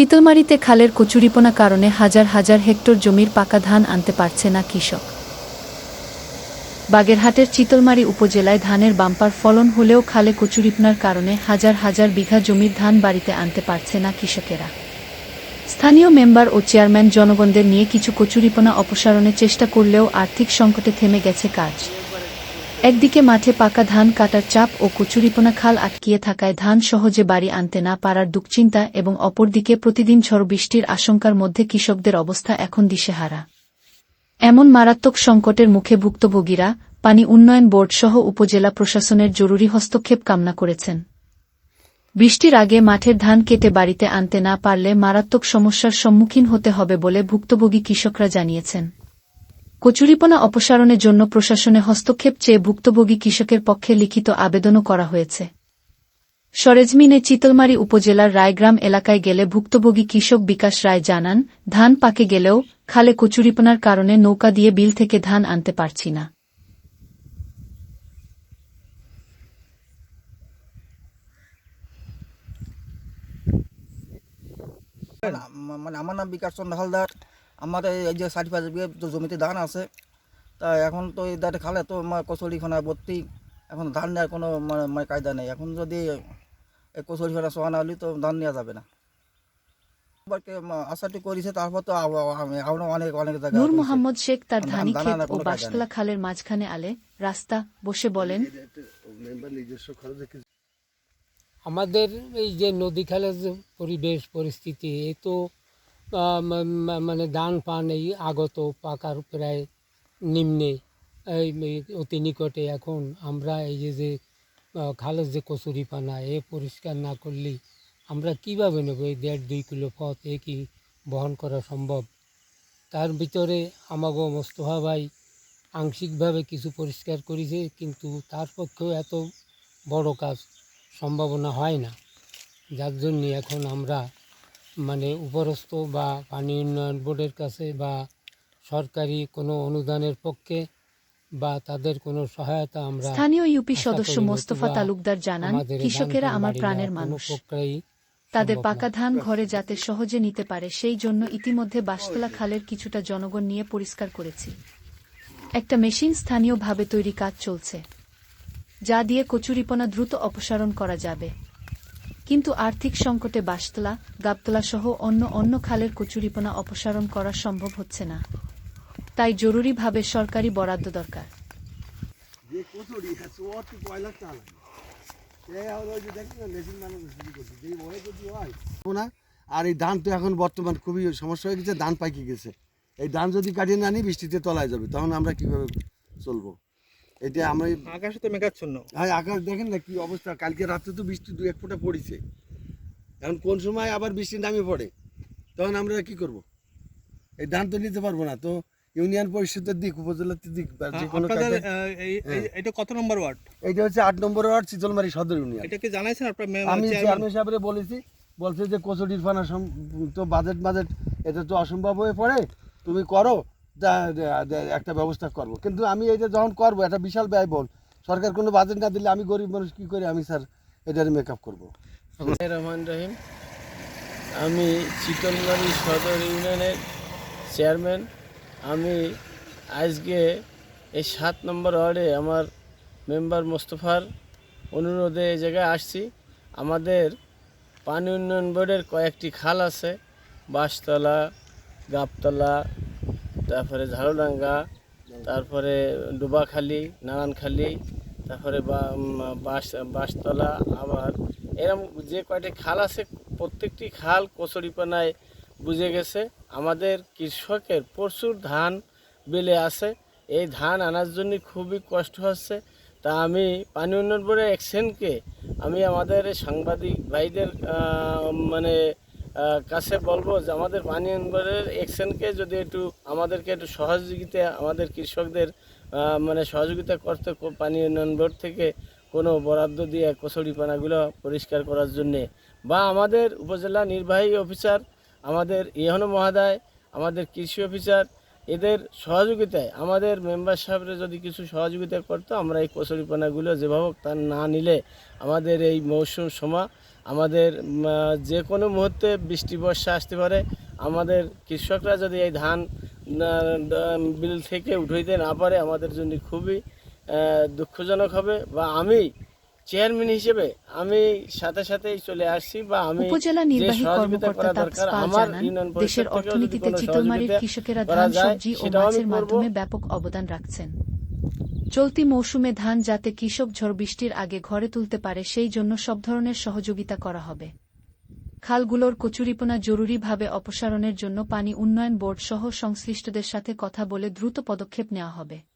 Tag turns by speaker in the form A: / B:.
A: চিতলমারিতে খালের কচুরিপনা কারণে হাজার হাজার হেক্টর জমির পাকা ধান আনতে পারছে না কৃষক। বাগেরহাটের চিতলমারি উপজেলায় ধানের বাম্পার ফলন হলেও খালে কচুরিপনার কারণে হাজার হাজার বিঘা জমির ধান বাড়িতে আনতে পারছে না কৃষকেরা। স্থানীয় মেম্বার ও চেয়ারম্যান জনগণদের নিয়ে কিছু কচুরিপনা অপসারণের চেষ্টা করলেও আর্থিক সংকটে থেমে গেছে কাজ। একদিকে মাঠে পাকা ধান কাটার চাপ ও কচুরিপোনা খাল আটকিয়ে থাকায় ধান সহজে বাড়ি আনতে না পারার দুশ্চিন্তা এবং অপরদিকে প্রতিদিন ঝড় বৃষ্টির আশঙ্কার মধ্যে কৃষকদের অবস্থা এখন দিশেহারা। এমন মারাত্মক সংকটের মুখে ভুক্তভোগীরা পানি উন্নয়ন বোর্ড সহ উপজেলা প্রশাসনের জরুরি হস্তক্ষেপ কামনা করেছেন। বৃষ্টির আগে মাঠের ধান কেটে বাড়িতে আনতে না পারলে মারাত্মক সমস্যার সম্মুখীন হতে হবে বলে ভুক্তভোগী কৃষকরা জানিয়েছেন। কচুরিপনা অপসারণের জন্য প্রশাসনে হস্তক্ষেপ চেয়ে ভুক্তভোগী কৃষকের পক্ষে লিখিত আবেদনও করা হয়েছে। সরেজমিনে চিতলমারি উপজেলার রায়গ্রাম এলাকায় গেলে ভুক্তভোগী কৃষক বিকাশ রায় জানান, ধান পাকে গেলেও খালে কচুরিপনার কারণে নৌকা দিয়ে বিল থেকে ধান আনতে পারছি না।
B: মানে আমার নাম বিকাশ চন্দ্র হালদার। আমার এই যে ষাট পাঁচ বিঘে তো জমিতে ধান আছে তা এখন তো এই দাঁড়ে খালে তো আমার কচুরিখানা ভর্তি এখন ধান নেওয়ার কোনো মানে মানে কায়দা নেই। এখন যদি এই কচুরিখানা সোহানা হলে তো ধান নেওয়া যাবে না।
A: নূর মোহাম্মদ শেখ তার
B: ধানি
A: ক্ষেত ও। বাঁশতলা খালের মাঝখানে আলে রাস্তা বসে বলেন।
C: আমাদের এই যে নদী খালের যে পরিবেশ পরিস্থিতি এ তো মানে দান পান এই আগত পাকার প্রায় নিম্নে, এই এই অতি নিকটে এখন আমরা এই যে যে খালের যে কচুরি পানা এ পরিষ্কার না করলে আমরা কীভাবে নেব? এই দেড় দুই কিলো পথ, এ কি বহন করা সম্ভব? তার ভিতরে আমাগো মোস্তফা ভাই আংশিকভাবে কিছু পরিষ্কার করেছে, কিন্তু তার পক্ষেও এত বড় কাজ সম্ভাবনা হয় না। যার জন্য এখন আমরা মানে উপরস্থ বা পানি উন্নয়ন বোর্ডের কাছে বা সরকারি কোনো অনুদানের পক্ষে বা তাদের কোনো সহায়তা আমরা
A: স্থানীয় ইউপি সদস্য মোস্তফা তালুকদার জানান কৃষকেরা আমার প্রাণের মানুষ। তাদের পাকা ধান ঘরে যাতে সহজে নিতে পারে সেই জন্য ইতিমধ্যে বাঁশতলা খালের কিছুটা জনগণ নিয়ে পরিষ্কার করেছি। একটা মেশিন স্থানীয়ভাবে তৈরি কাজ চলছে যা দিয়ে কচুরিপনা দ্রুত অপসারণ করা যাবে। কিন্তু আর্থিক সংকটে বাসতলা, গাবতলা সহ অন্য অন্য খালের কচুরিপনা অপসারণ করা সম্ভব হচ্ছে না। তাই জরুরিভাবে সরকারি বরাদ্দ দরকার।
D: হয় আর এই ধান তো এখন বর্তমান খুবই সমস্যা হয়ে গেছে, ধান পাইকে গেছে। এই ধান যদি কাটিয়ে না নিই বৃষ্টিতে তলায় যাবে। তখন আমরা কীভাবে চলবো? এটা
E: আকাশে তো মেঘাচ্ছন্ন।
D: আর আকাশ দেখেন না কি অবস্থা। কালকে রাতে তো বৃষ্টি দু এক ফোঁটা পড়েছে। এখন কোন সময় আবার বৃষ্টি নামে পড়ে? তখন আমরা কি করব? এই ধান তো নিতে পারব না তো ইউনিয়ন পরিষদের দিক উপজেলার দিক যে কোনো হ্যাঁ।
E: এটা কত নম্বর ওয়ার্ড?
D: এইটা হচ্ছে আট নম্বর ওয়ার্ড শীতলমারি সদর ইউনিয়ন।
E: এটা কি জানাইছেন আপনার
D: আমি
E: চেয়ারম্যান?
D: সাহেবরে বলেছি বলছে যে কচুরির ফানা তো বাজেট বাজেট এটা তো অসম্ভব হয়ে পড়ে। তুমি করো একটা ব্যবস্থা করব। কিন্তু আমি এটা যখন করব একটা বিশাল ব্যয়বহুল। সরকার কোনো বাজেট না দিলে আমি গরিব মানুষ, কী করে আমি স্যার এটার মেকআপ করব?
F: রহমান রহিম। আমি চিতলমারি সদর ইউনিয়নের চেয়ারম্যান আমি আজকে এই সাত নম্বর ওয়ার্ডে আমার মেম্বার মোস্তফার অনুরোধে এই জায়গায় আসছি। আমাদের পানি উন্নয়ন বোর্ডের কয়েকটি খাল আছে। বাঁশতলা, গাবতলা তারপরে ঝাড়ুডাঙ্গা, তারপরে ডুবাখালি, নারায়ণখালি, তারপরে বাঁশ বাঁশতলা আবার এরকম যে কয়টি খাল আছে, প্রত্যেকটি খাল কচুরিপানায় বুঝে গেছে। আমাদের কৃষকের প্রচুর ধান বেলে আছে। এই ধান আনার জন্য খুবই কষ্ট হচ্ছে। তা আমি পানি উন্নয়ন বোর্ডের এক্সেনকে আমি আমাদের সাংবাদিক ভাইদের মানে কাছে বলব যে আমাদের পানি উন্নয়ন বোর্ডের এক্সেনকে যদি একটু আমাদেরকে একটু সহযোগিতা, আমাদের কৃষকদের মানে সহযোগিতা করতে পানি উন্নয়ন বোর্ড থেকে কোনো বরাদ্দ দিয়ে কচুরি পানাগুলো পরিষ্কার করার জন্যে। বা আমাদের উপজেলা নির্বাহী অফিসার আমাদের ইহন মহাদায়, আমাদের কৃষি অফিসার এদের সহযোগিতায়, আমাদের মেম্বার সাহেবরা যদি কিছু সহযোগিতা করতো, আমরা এই কচুরিপানাগুলো যেভাবে হোক তা না নিলে আমাদের এই মৌসুম সময় আমাদের যে কোনো মুহূর্তে বৃষ্টি বর্ষা আসতে পারে আমাদের কৃষকরা যদি এই ধান বিল থেকে উঠাইতে না পারে আমাদের জন্য খুবই দুঃখজনক হবে বা আমি চেয়ারম্যান হিসেবে আমি সাথে সাথেই চলে আসছি বা আমি
A: উপজেলা নির্বাহী কর্মকর্তা তাপস পাল
F: আমার
A: জানান দেশের অর্থনীতিতে চিতলমারির কৃষকেরা ধান সবজি ও মাছের মাধ্যমে ব্যাপক অবদান রাখছেন। চলতি মৌসুমে ধান যাতে কৃষক ঝড় বৃষ্টির আগে ঘরে তুলতে পারে, সেই জন্য সব ধরনের সহযোগিতা করা হবে। খালগুলোর কচুরিপোনা জরুরিভাবে অপসারণের জন্য পানি উন্নয়ন বোর্ড সহ সংশ্লিষ্টদের সাথে কথা বলে দ্রুত পদক্ষেপ নেওয়া হবে।